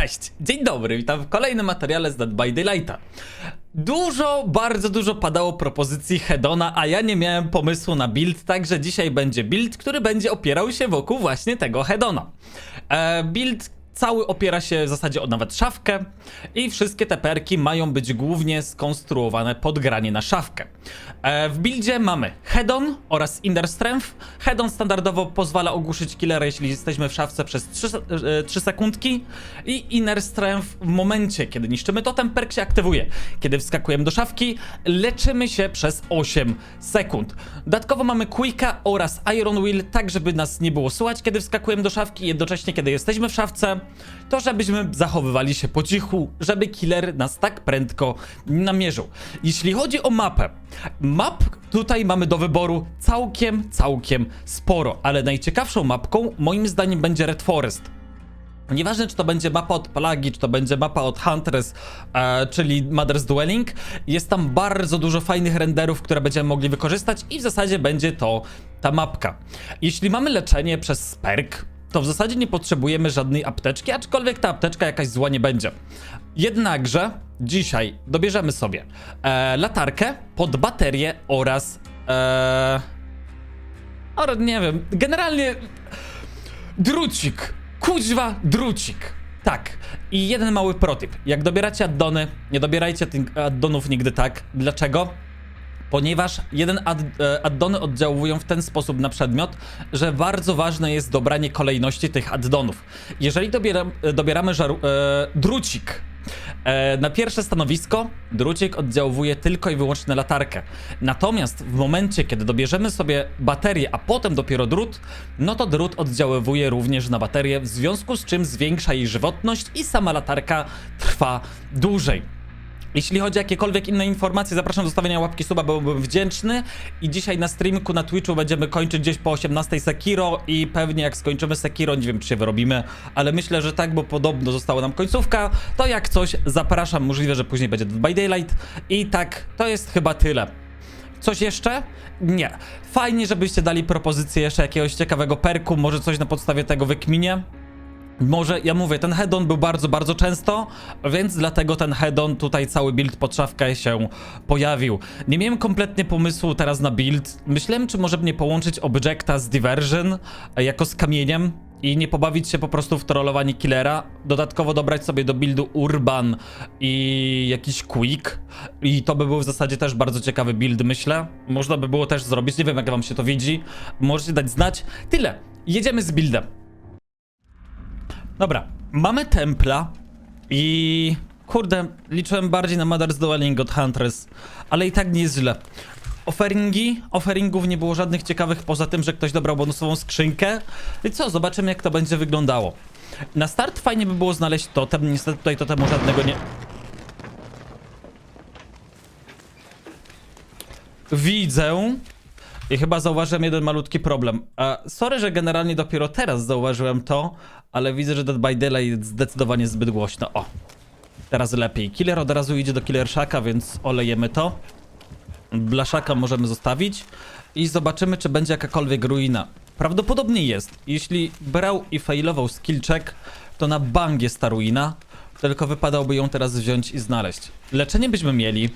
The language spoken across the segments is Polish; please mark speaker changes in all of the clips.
Speaker 1: Cześć, dzień dobry, witam w kolejnym materiale z Dead by Daylighta. Dużo, bardzo dużo padało propozycji Hedona, a ja nie miałem pomysłu na build, także dzisiaj będzie build, który będzie opierał się wokół właśnie tego Hedona. E, build cały opiera się w zasadzie o nawet szafkę i wszystkie te perki mają być głównie skonstruowane pod granie na szafkę. E, w buildzie mamy Hedon oraz Inner Strength. Hedon standardowo pozwala ogłuszyć killera, jeśli jesteśmy w szafce przez 3, e, 3 sekundki i Inner Strength w momencie, kiedy niszczymy totem, perk się aktywuje. Kiedy wskakujemy do szafki, leczymy się przez 8 sekund. Dodatkowo mamy Quicka oraz Iron Will, tak żeby nas nie było słychać, kiedy wskakujemy do szafki jednocześnie, kiedy jesteśmy w szafce, to żebyśmy zachowywali się po cichu, żeby killer nas tak prędko namierzył. Jeśli chodzi o mapę, map tutaj mamy do wyboru całkiem, całkiem sporo, ale najciekawszą mapką moim zdaniem będzie Red Forest. Nieważne, czy to będzie mapa od Plagi, czy to będzie mapa od Huntress, e, czyli Mother's Dwelling, jest tam bardzo dużo fajnych renderów, które będziemy mogli wykorzystać i w zasadzie będzie to ta mapka. Jeśli mamy leczenie przez perk, to w zasadzie nie potrzebujemy żadnej apteczki, aczkolwiek ta apteczka jakaś zła nie będzie. Jednakże dzisiaj dobierzemy sobie e, latarkę pod baterię oraz... E, or, nie wiem, generalnie Drucik! Kuźwa, drucik! Tak. I jeden mały protip. Jak dobieracie addony, nie dobierajcie tych addonów nigdy tak. Dlaczego? Ponieważ jeden ad, e, addony oddziałują w ten sposób na przedmiot, że bardzo ważne jest dobranie kolejności tych addonów. Jeżeli e, dobieramy e, drucik e, na pierwsze stanowisko, drucik oddziałuje tylko i wyłącznie latarkę. Natomiast w momencie, kiedy dobierzemy sobie baterię, a potem dopiero drut, no to drut oddziaływuje również na baterię, w związku z czym zwiększa jej żywotność i sama latarka trwa dłużej. Jeśli chodzi o jakiekolwiek inne informacje, zapraszam do zostawienia łapki suba, byłbym wdzięczny. I dzisiaj na streamku na Twitchu będziemy kończyć gdzieś po 18 Sekiro i pewnie jak skończymy Sekiro, nie wiem czy się wyrobimy, ale myślę, że tak, bo podobno została nam końcówka, to jak coś zapraszam, możliwe, że później będzie by Daylight i tak, to jest chyba tyle. Coś jeszcze? Nie. Fajnie, żebyście dali propozycję jeszcze jakiegoś ciekawego perku, może coś na podstawie tego wykminie. Może, ja mówię, ten head-on był bardzo, bardzo często, więc dlatego ten head-on, tutaj cały build pod szafkę się pojawił. Nie miałem kompletnie pomysłu teraz na build. Myślałem, czy może mnie połączyć Objecta z Diversion e, jako z kamieniem i nie pobawić się po prostu w trollowanie killera. Dodatkowo dobrać sobie do buildu Urban i jakiś Quick. I to by był w zasadzie też bardzo ciekawy build, myślę. Można by było też zrobić, nie wiem jak wam się to widzi. Możecie dać znać. Tyle. Jedziemy z buildem. Dobra, mamy templa i... Kurde, liczyłem bardziej na Mother's Dwelling od Huntress, ale i tak nie jest źle. Offeringi? Offeringów nie było żadnych ciekawych, poza tym, że ktoś dobrał bonusową skrzynkę. I co, zobaczymy jak to będzie wyglądało. Na start fajnie by było znaleźć totem, niestety tutaj totemu żadnego nie... Widzę. I chyba zauważyłem jeden malutki problem. A sorry, że generalnie dopiero teraz zauważyłem to, ale widzę, że Dead by Daylight jest zdecydowanie zbyt głośno. O, teraz lepiej. Killer od razu idzie do Killer Shaka, więc olejemy to. Blaszaka możemy zostawić i zobaczymy, czy będzie jakakolwiek ruina. Prawdopodobnie jest. Jeśli brał i failował skill check, to na bang jest ta ruina, tylko wypadałoby ją teraz wziąć i znaleźć. Leczenie byśmy mieli,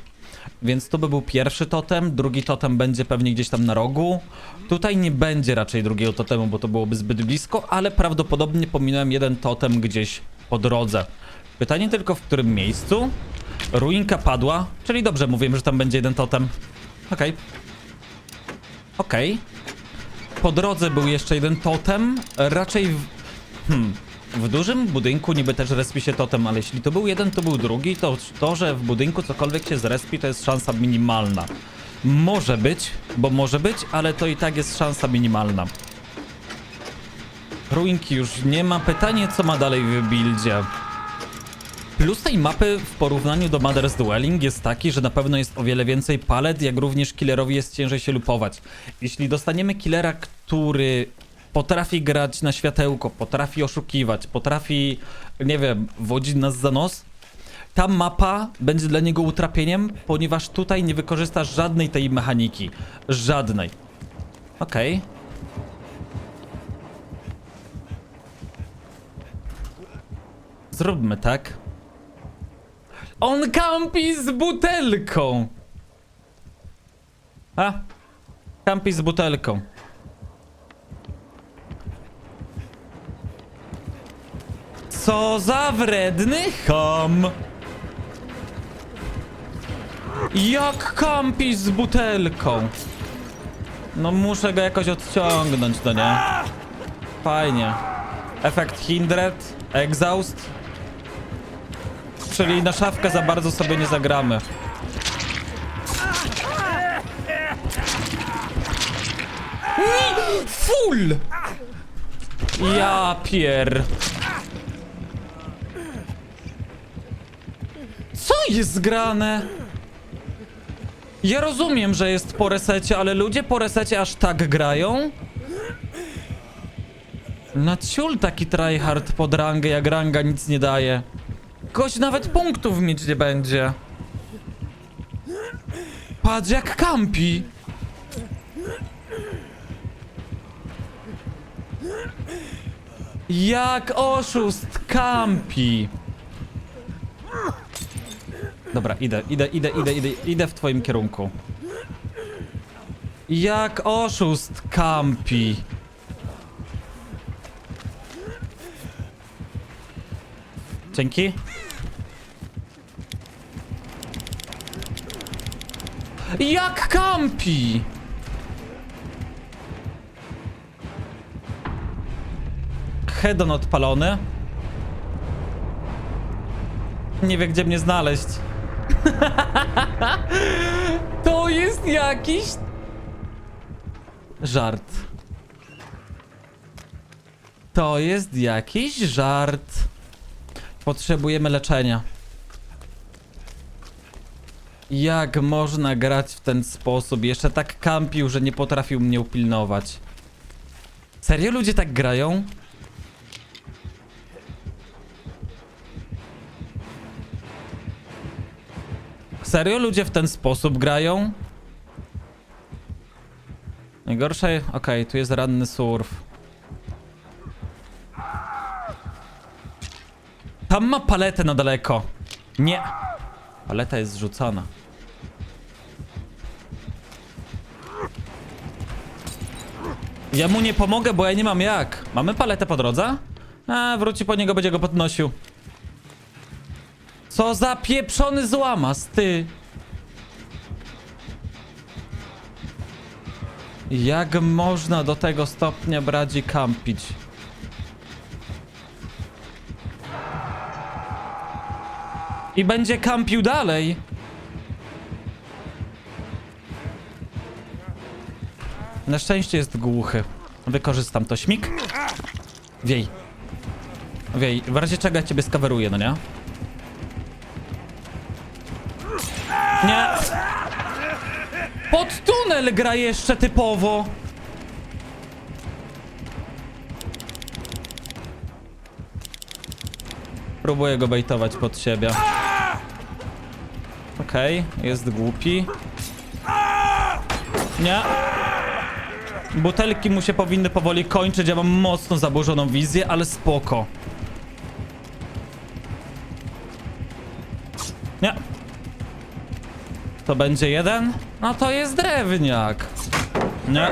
Speaker 1: więc to by był pierwszy totem, drugi totem będzie pewnie gdzieś tam na rogu. Tutaj nie będzie raczej drugiego totemu, bo to byłoby zbyt blisko, ale prawdopodobnie pominąłem jeden totem gdzieś po drodze. Pytanie tylko w którym miejscu? Ruinka padła, czyli dobrze mówiłem, że tam będzie jeden totem. Okej. Okej. Po drodze był jeszcze jeden totem, raczej w... Hmm, w dużym budynku niby też respi się totem, ale jeśli to był jeden, to był drugi, to to, że w budynku cokolwiek się zrespi, to jest szansa minimalna. Może być, bo może być, ale to i tak jest szansa minimalna. Ruinki już nie ma. Pytanie, co ma dalej w buildzie. Plus tej mapy w porównaniu do Mother's Dwelling jest taki, że na pewno jest o wiele więcej palet, jak również killerowi jest ciężej się lupować. Jeśli dostaniemy killera, który potrafi grać na światełko, potrafi oszukiwać, potrafi, nie wiem, wodzić nas za nos, ta mapa będzie dla niego utrapieniem, ponieważ tutaj nie wykorzystasz żadnej tej mechaniki. Żadnej. Okej. zróbmy tak. On kampi z butelką. A, kampi z butelką. Co za wredny ham. Jak kampi z butelką. No muszę go jakoś odciągnąć, no nie? Fajnie. Efekt Hindred, Exhaust. Czyli na szafkę za bardzo sobie nie zagramy. Full! Ja pier... jest grane? Ja rozumiem, że jest po resecie, ale ludzie po resecie aż tak grają? Na ciul taki tryhard pod rangę, jak ranga nic nie daje. Gość nawet punktów mieć nie będzie. Patrz jak kampi. Jak oszust kampi. Dobra, idę, idę, idę, idę, idę, idę w twoim kierunku. Jak oszust kampi. Dzięki. Jak kampi? Hedon odpalony. Nie wie gdzie mnie znaleźć. to jest jakiś żart. To jest jakiś żart. Potrzebujemy leczenia. Jak można grać w ten sposób? Jeszcze tak kampił, że nie potrafił mnie upilnować. Serio ludzie tak grają? Serio ludzie w ten sposób grają? Najgorsze... Okej, tu jest ranny surf. Tam ma paletę na daleko. Nie. Paleta jest zrzucona. Ja mu nie pomogę, bo ja nie mam jak. Mamy paletę po drodze? A, wróci po niego, będzie go podnosił. Co za pieprzony złamas, ty. Jak można do tego stopnia bradzi kampić? I będzie kampił dalej. Na szczęście jest głuchy. Wykorzystam to. Śmig. Wiej. Wiej, w razie czego ja ciebie skaweruję, no nie? Tunel gra jeszcze typowo. Próbuję go bejtować pod siebie. Okej, jest głupi. Nie. Butelki mu się powinny powoli kończyć. Ja mam mocno zaburzoną wizję, ale spoko. Nie. To będzie jeden? No to jest drewniak. Nie.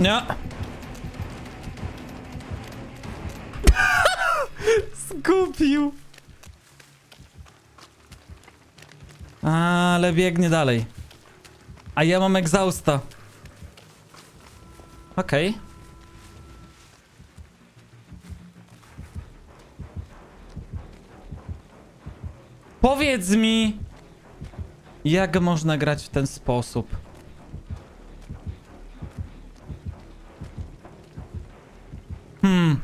Speaker 1: Nie. Zgubił. Ale biegnie dalej. A ja mam egzausta. Okej. Powiedz mi, jak można grać w ten sposób? Hmm.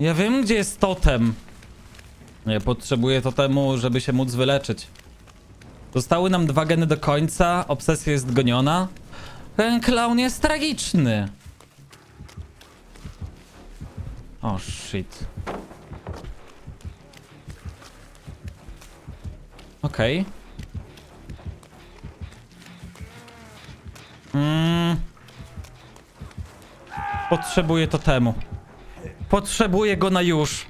Speaker 1: Ja wiem, gdzie jest totem. Ja potrzebuję totemu, żeby się móc wyleczyć. Zostały nam dwa geny do końca, obsesja jest goniona. Ten clown jest tragiczny. O, shit. Okej. Mm. Potrzebuję totemu. Potrzebuję go na już.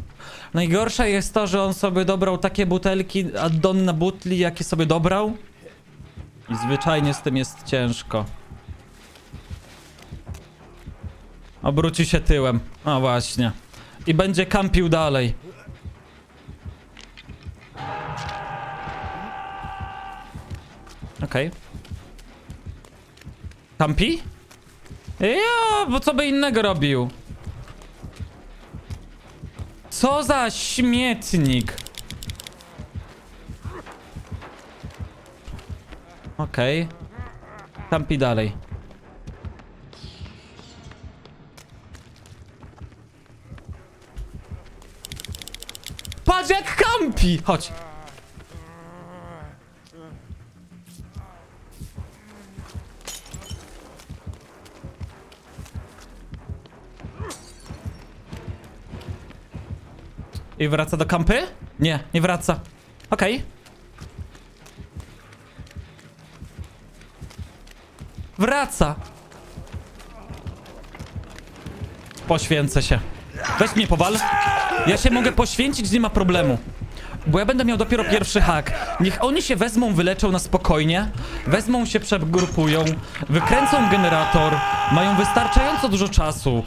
Speaker 1: Najgorsze jest to, że on sobie dobrał takie butelki, addon na butli, jakie sobie dobrał. I zwyczajnie z tym jest ciężko. Obróci się tyłem. A właśnie. I będzie kampił dalej. Okej. Kampi? Ja, bo co by innego robił? Co za śmietnik? Okej. Kampi dalej. Patrz jak kampi! Chodź. I wraca do kampy? Nie, nie wraca. Okej. Wraca. Poświęcę się. Weź mnie powal. Ja się mogę poświęcić, nie ma problemu. Bo ja będę miał dopiero pierwszy hak. Niech oni się wezmą, wyleczą na spokojnie. Wezmą się, przegrupują. Wykręcą generator. Mają wystarczająco dużo czasu.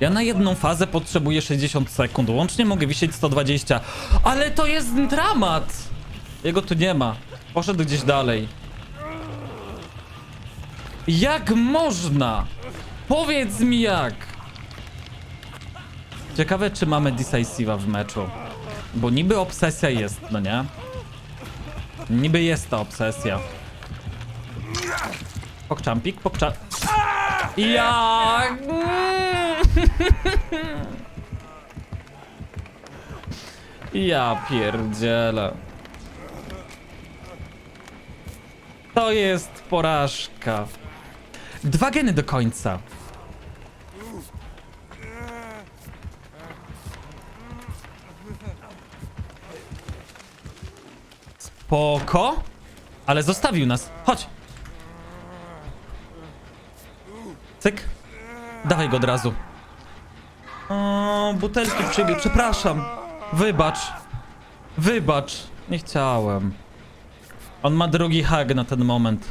Speaker 1: Ja na jedną fazę potrzebuję 60 sekund. Łącznie mogę wisieć 120. Ale to jest dramat! Jego tu nie ma. Poszedł gdzieś dalej. Jak można? Powiedz mi jak! Ciekawe, czy mamy Decisive'a w meczu. Bo niby obsesja jest, no nie? Niby jest ta obsesja. Pokczampik, pokczam... Jak? Ja pierdzielę. To jest porażka. Dwa geny do końca. Spoko. Ale zostawił nas. Chodź. Cyk. Dawaj go od razu. O, butelki przybił. Przepraszam. Wybacz. Wybacz. Nie chciałem. On ma drugi hag na ten moment.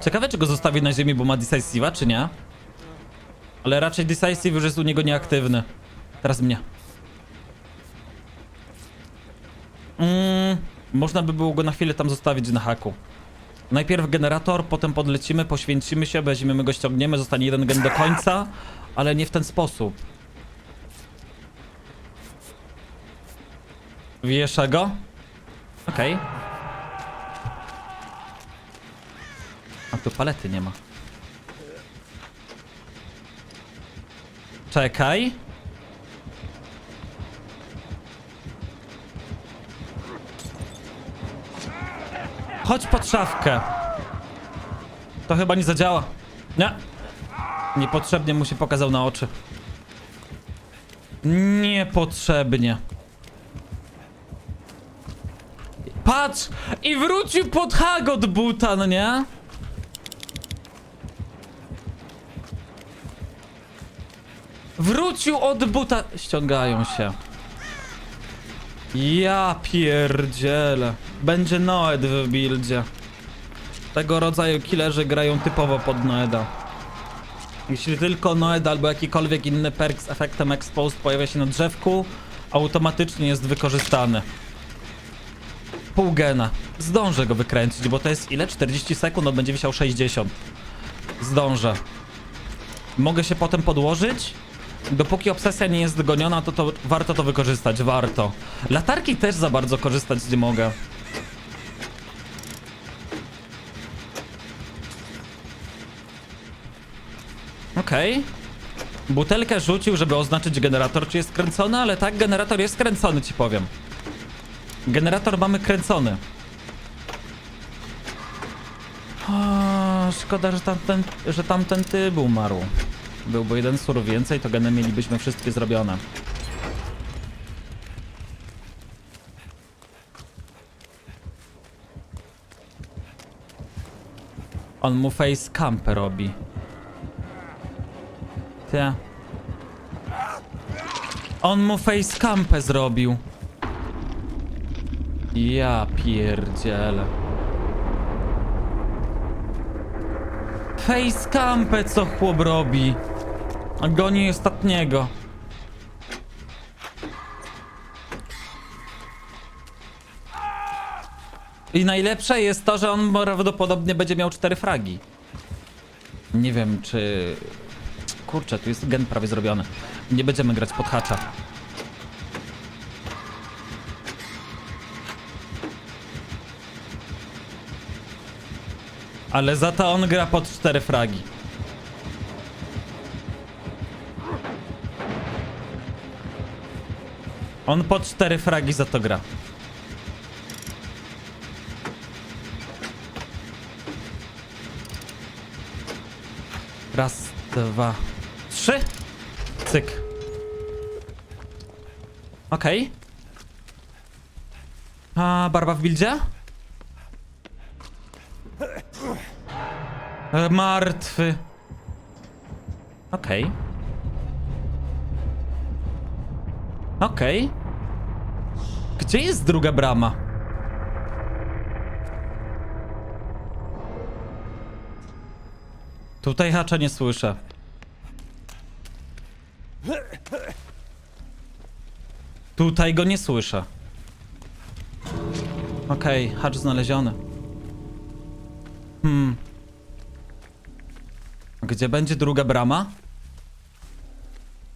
Speaker 1: Ciekawe, czy go zostawi na ziemi, bo ma Decisive'a, czy nie? Ale raczej Decisive już jest u niego nieaktywny. Teraz mnie. Mm, można by było go na chwilę tam zostawić na haku. Najpierw generator, potem podlecimy, poświęcimy się, weźmiemy go, ściągniemy, zostanie jeden gen do końca, ale nie w ten sposób. Wiesza go? Okej. A tu palety nie ma. Czekaj. Chodź pod szafkę. To chyba nie zadziała. Nie. Niepotrzebnie mu się pokazał na oczy. Niepotrzebnie. Patrz! I wrócił pod hag od buta, no nie? Wrócił od buta. Ściągają się. Ja pierdzielę. Będzie Noed w buildzie. Tego rodzaju killerzy grają typowo pod Noeda. Jeśli tylko Noed albo jakikolwiek inny perk z efektem Exposed pojawia się na drzewku, automatycznie jest wykorzystany. Pół gena. Zdążę go wykręcić, bo to jest ile? 40 sekund, on będzie wisiał 60. Zdążę. Mogę się potem podłożyć? Dopóki obsesja nie jest goniona, to, to warto to wykorzystać, warto. Latarki też za bardzo korzystać nie mogę. Okej. Butelkę rzucił, żeby oznaczyć generator, czy jest kręcony, ale tak, generator jest kręcony, ci powiem. Generator mamy kręcony. O, szkoda, że tamten, że tamten typ umarł. Byłby jeden sur więcej, to geny mielibyśmy wszystkie zrobione. On mu face camp robi. On mu facecampę zrobił. Ja pierdzielę. Facecampę co chłop robi. A Goni ostatniego. I najlepsze jest to, że on prawdopodobnie będzie miał cztery fragi. Nie wiem, czy... Kurczę, tu jest gen prawie zrobiony. Nie będziemy grać pod hacza. Ale za to on gra pod cztery fragi. On pod cztery fragi za to gra. Raz, dwa, trzy. Cyk. Okej. A barwa w bildzie? E, Martwy. Okej. Okej. Gdzie jest druga brama? Tutaj hacza nie słyszę. Tutaj go nie słyszę. Okej, hacz znaleziony. Hmm. Gdzie będzie druga brama?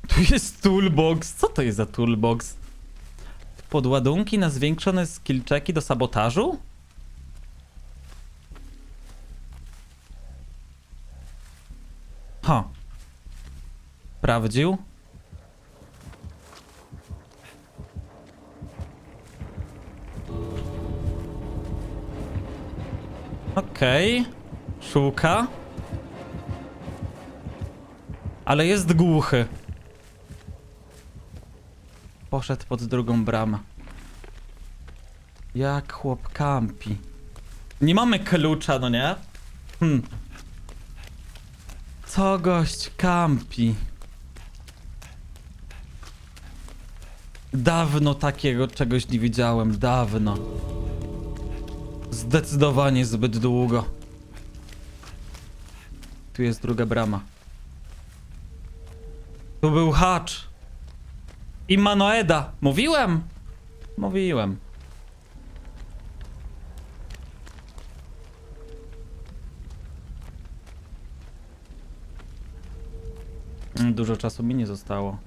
Speaker 1: Tu jest toolbox. Co to jest za toolbox? Podładunki na zwiększone skill checki do sabotażu? Ha. Sprawdził. Okej. Szuka. Ale jest głuchy. Poszedł pod drugą bramę. Jak chłop kampi. Nie mamy klucza, no nie? Hmm. Co gość kampi? Dawno takiego czegoś nie widziałem, dawno. Zdecydowanie zbyt długo. Tu jest druga brama. Tu był hacz. I Manoeda. Mówiłem? Mówiłem. Dużo czasu mi nie zostało.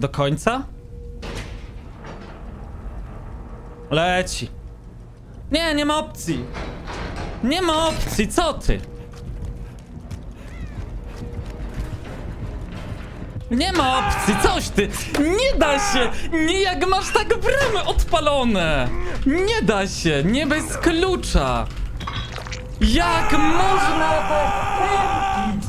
Speaker 1: Do końca? Leci. Nie, nie ma opcji. Nie ma opcji, co ty? Nie ma opcji, coś ty! Nie da się! Nie jak masz tak bramy odpalone! Nie da się, nie bez klucza! Jak można tak robić?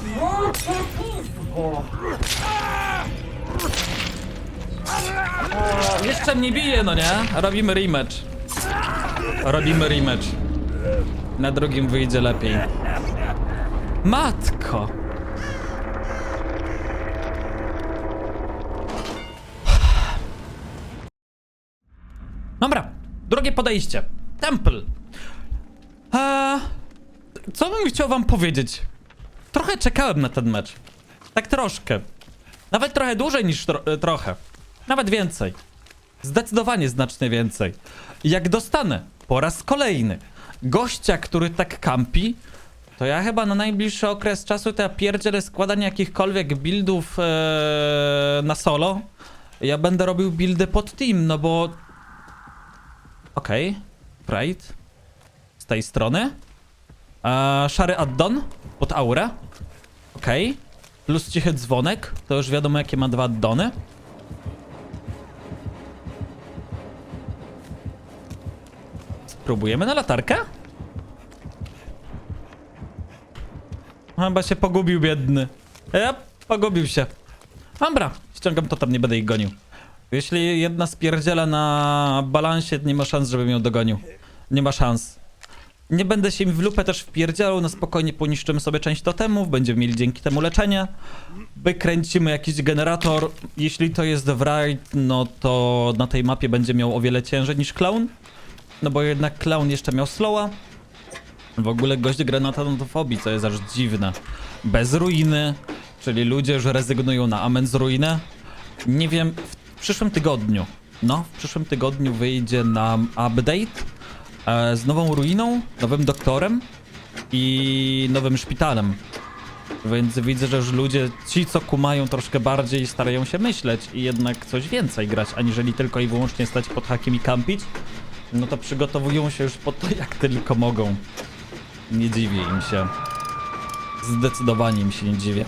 Speaker 1: Jeszcze mnie bije, no nie? Robimy rematch. Robimy rematch. Na drugim wyjdzie lepiej. Matko! Dobra, drugie podejście. Temple. Eee, co bym chciał wam powiedzieć? Trochę czekałem na ten mecz. Tak troszkę. Nawet trochę dłużej niż tro trochę. Nawet więcej. Zdecydowanie znacznie więcej. Jak dostanę po raz kolejny gościa, który tak kampi, to ja chyba na najbliższy okres czasu to ja pierdzielę składanie jakichkolwiek buildów ee, na solo. Ja będę robił buildy pod team, no bo... Okej. Okay. Z tej strony. A, szary addon pod aurę. Okej. Okay. Plus cichy dzwonek. To już wiadomo jakie ma dwa addony. Spróbujemy na latarkę? Chyba się pogubił biedny. Ja, pogubił się. Dobra, ściągam to tam, nie będę ich gonił. Jeśli jedna spierdziela na balansie, nie ma szans, żebym ją dogonił. Nie ma szans. Nie będę się im w lupę też wpierdzielał, na spokojnie poniszczymy sobie część totemów, będziemy mieli dzięki temu leczenie. Wykręcimy jakiś generator. Jeśli to jest Wright, no to na tej mapie będzie miał o wiele ciężej niż Clown. No bo jednak Clown jeszcze miał slowa. W ogóle gość gra na tanatofobii, co jest aż dziwne. Bez ruiny, czyli ludzie już rezygnują na amen z ruiny. Nie wiem, w przyszłym tygodniu, no, w przyszłym tygodniu wyjdzie nam update e, z nową ruiną, nowym doktorem i nowym szpitalem. Więc widzę, że już ludzie, ci co kumają troszkę bardziej, starają się myśleć i jednak coś więcej grać, aniżeli tylko i wyłącznie stać pod hakiem i kampić. No to przygotowują się już po to, jak tylko mogą. Nie dziwię im się. Zdecydowanie im się nie dziwię.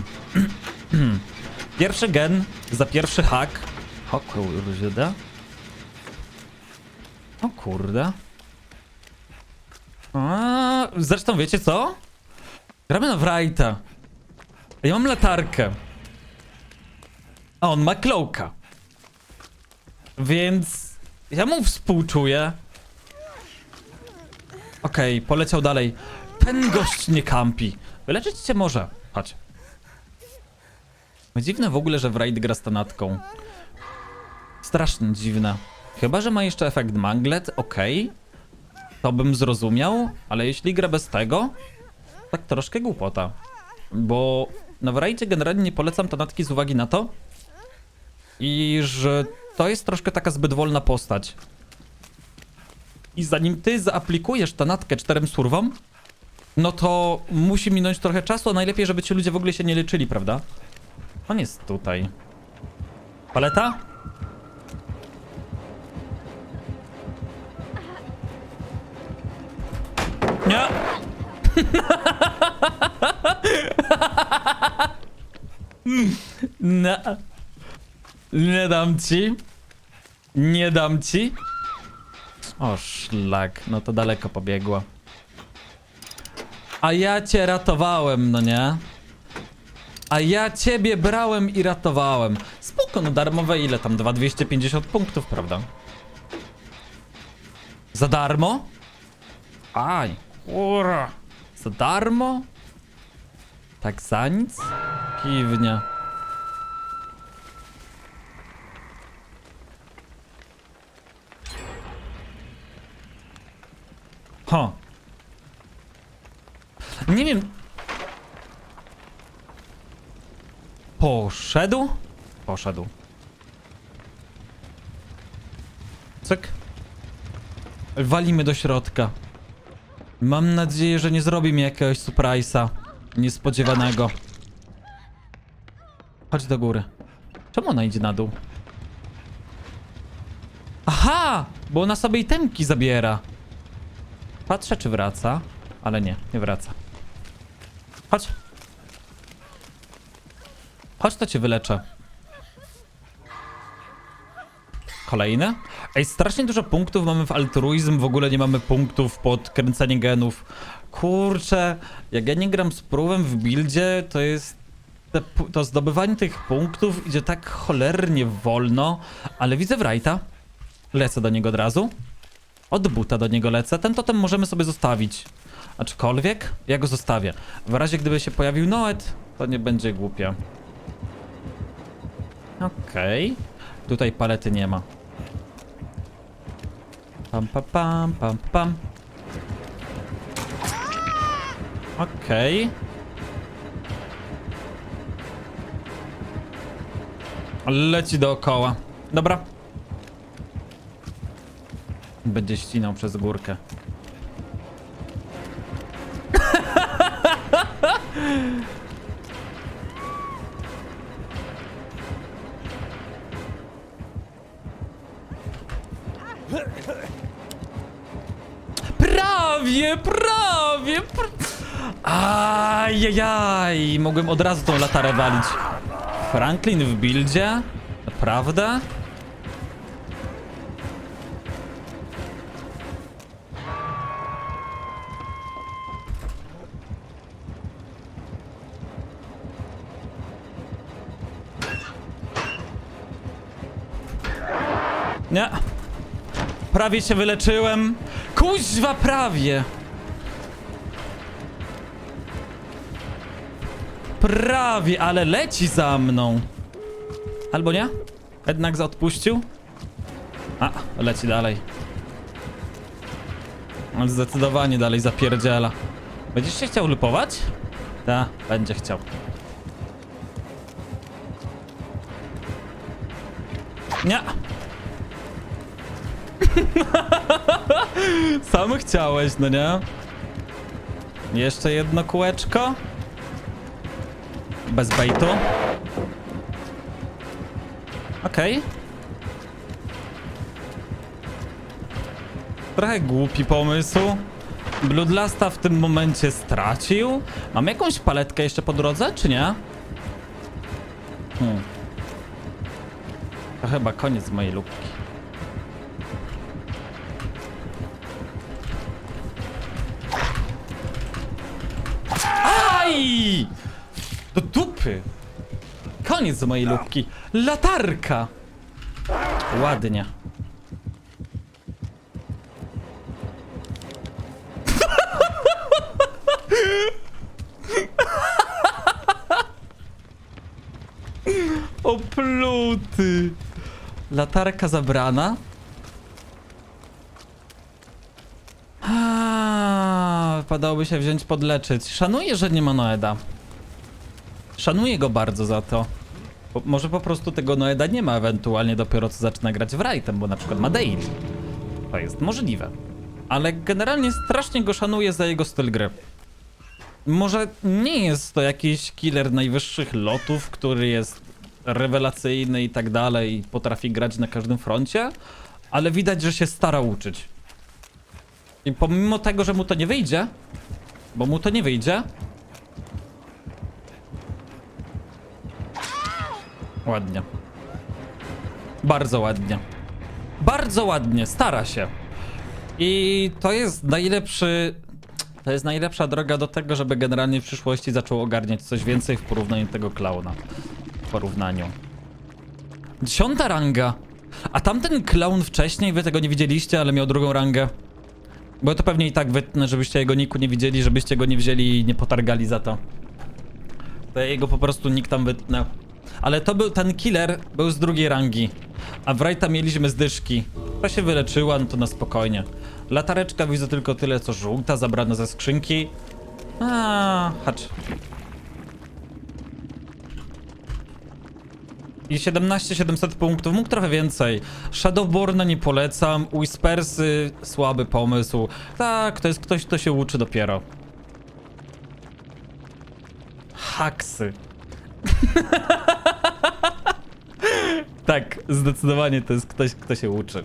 Speaker 1: Pierwszy gen za pierwszy hak. O kurde. O kurde. A, zresztą wiecie co? Gramy na Wrighta. Ja mam latarkę. A on ma klołka. Więc ja mu współczuję. Okej, poleciał dalej. Ten gość nie kampi. Wyleczyć cię może. Chodź. Dziwne w ogóle, że Wright gra z tanatką. Strasznie dziwne. Chyba, że ma jeszcze efekt manglet, okej. To bym zrozumiał, ale jeśli gra bez tego, tak troszkę głupota. Bo na Wrightie generalnie nie polecam tanatki z uwagi na to, i że to jest troszkę taka zbyt wolna postać. I zanim ty zaaplikujesz tanatkę czterem surwom, no to musi minąć trochę czasu, a najlepiej, żeby ci ludzie w ogóle się nie leczyli, prawda? On jest tutaj. Paleta? Nie. Nie dam ci. Nie dam ci. O szlak, no to daleko pobiegła. A ja cię ratowałem, no nie? A ja ciebie brałem i ratowałem. Spoko, no darmowe ile tam? 2250 punktów, prawda? Za darmo? Aj, ura. Za darmo? Tak za nic? Kiwnia. Ho. Nie wiem. Poszedł? Poszedł. Cyk. Walimy do środka. Mam nadzieję, że nie zrobi mi jakiegoś surprise'a. Niespodziewanego. Chodź do góry. Czemu ona idzie na dół? Aha! Bo ona sobie itemki zabiera. Patrzę, czy wraca. Ale nie, nie wraca. Chodź. Chodź, to cię wyleczę. Kolejne? Ej, strasznie dużo punktów mamy w altruizm, w ogóle nie mamy punktów pod kręcenie genów. Kurczę, jak ja nie gram z próbem w buildzie, to jest... To zdobywanie tych punktów idzie tak cholernie wolno, ale widzę Wrighta. Lecę do niego od razu. Od buta do niego lecę. Ten totem możemy sobie zostawić. Aczkolwiek ja go zostawię. W razie gdyby się pojawił Noet, to nie będzie głupia. Okej. Tutaj palety nie ma. Pam, pam, pam, pam, pam. Okej. Leci dookoła. Dobra. Będzie ścinał przez górkę. Prawie, prawie. Pr Ajajaj, mogłem od razu tą latarę walić. Franklin w buildzie? Naprawdę? Nie. Prawie się wyleczyłem. Kuźwa, prawie. Prawie, ale leci za mną. Albo nie? Jednak za odpuścił? A, leci dalej. On zdecydowanie dalej zapierdziela. Będziesz się chciał lupować? Ta, będzie chciał. Nie. Sam chciałeś, no nie? Jeszcze jedno kółeczko. Bez baitu. Okej. Trochę głupi pomysł. Bloodlasta w tym momencie stracił. Mam jakąś paletkę jeszcze po drodze, czy nie? Hmm. To chyba koniec mojej lubki. Do dupy! Koniec mojej lubki. Latarka! Ładnie. Opluty. Latarka zabrana. A, wypadałoby się wziąć podleczyć. Szanuję, że nie ma Noeda. Szanuję go bardzo za to. Bo może po prostu tego Noeda nie ma ewentualnie dopiero co zaczyna grać w Rajtem, bo na przykład ma daily. To jest możliwe. Ale generalnie strasznie go szanuję za jego styl gry. Może nie jest to jakiś killer najwyższych lotów, który jest rewelacyjny i tak dalej, potrafi grać na każdym froncie, ale widać, że się stara uczyć. I pomimo tego, że mu to nie wyjdzie, bo mu to nie wyjdzie. Ładnie. Bardzo ładnie. Bardzo ładnie, stara się. I to jest najlepszy. To jest najlepsza droga do tego, żeby generalnie w przyszłości zaczął ogarniać coś więcej w porównaniu tego klauna. W porównaniu. Dziesiąta ranga. A tamten klaun wcześniej, wy tego nie widzieliście, ale miał drugą rangę. Bo to pewnie i tak wytnę, żebyście jego niku nie widzieli, żebyście go nie wzięli i nie potargali za to. To jego po prostu nikt tam wytnę. Ale to był, ten killer był z drugiej rangi. A w Wrighta mieliśmy z dyszki. To się wyleczyła, no to na spokojnie. Latareczka widzę tylko tyle, co żółta, zabrana ze skrzynki. A, hacz. I 17 700 punktów, mógł trochę więcej. Shadowborna nie polecam, Whispersy słaby pomysł. Tak, to jest ktoś, kto się uczy dopiero. Haksy. tak, zdecydowanie to jest ktoś, kto się uczy.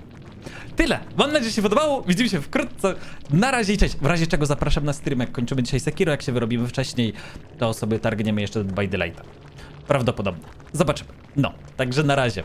Speaker 1: Tyle. Mam nadzieję, że się podobało. Widzimy się wkrótce. Na razie i cześć. W razie czego zapraszam na stream, jak kończymy dzisiaj Sekiro. Jak się wyrobimy wcześniej, to sobie targniemy jeszcze By the. Prawdopodobnie. Zobaczymy. No, także na razie.